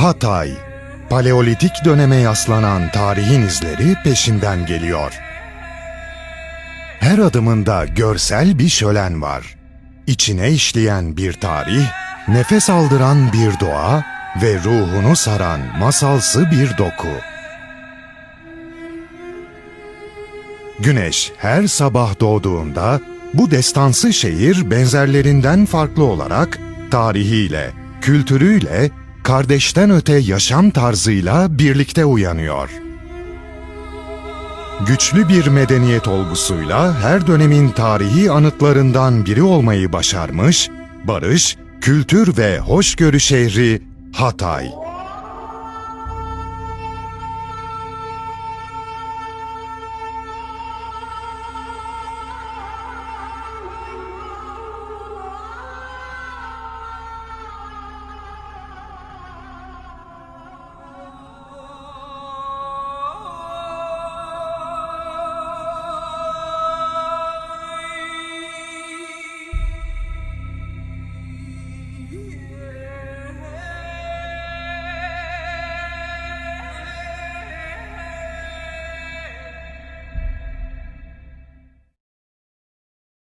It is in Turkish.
Hatay, Paleolitik döneme yaslanan tarihin izleri peşinden geliyor. Her adımında görsel bir şölen var. İçine işleyen bir tarih, nefes aldıran bir doğa ve ruhunu saran masalsı bir doku. Güneş her sabah doğduğunda bu destansı şehir benzerlerinden farklı olarak tarihiyle, kültürüyle, kardeşten öte yaşam tarzıyla birlikte uyanıyor. Güçlü bir medeniyet olgusuyla her dönemin tarihi anıtlarından biri olmayı başarmış, barış, kültür ve hoşgörü şehri Hatay.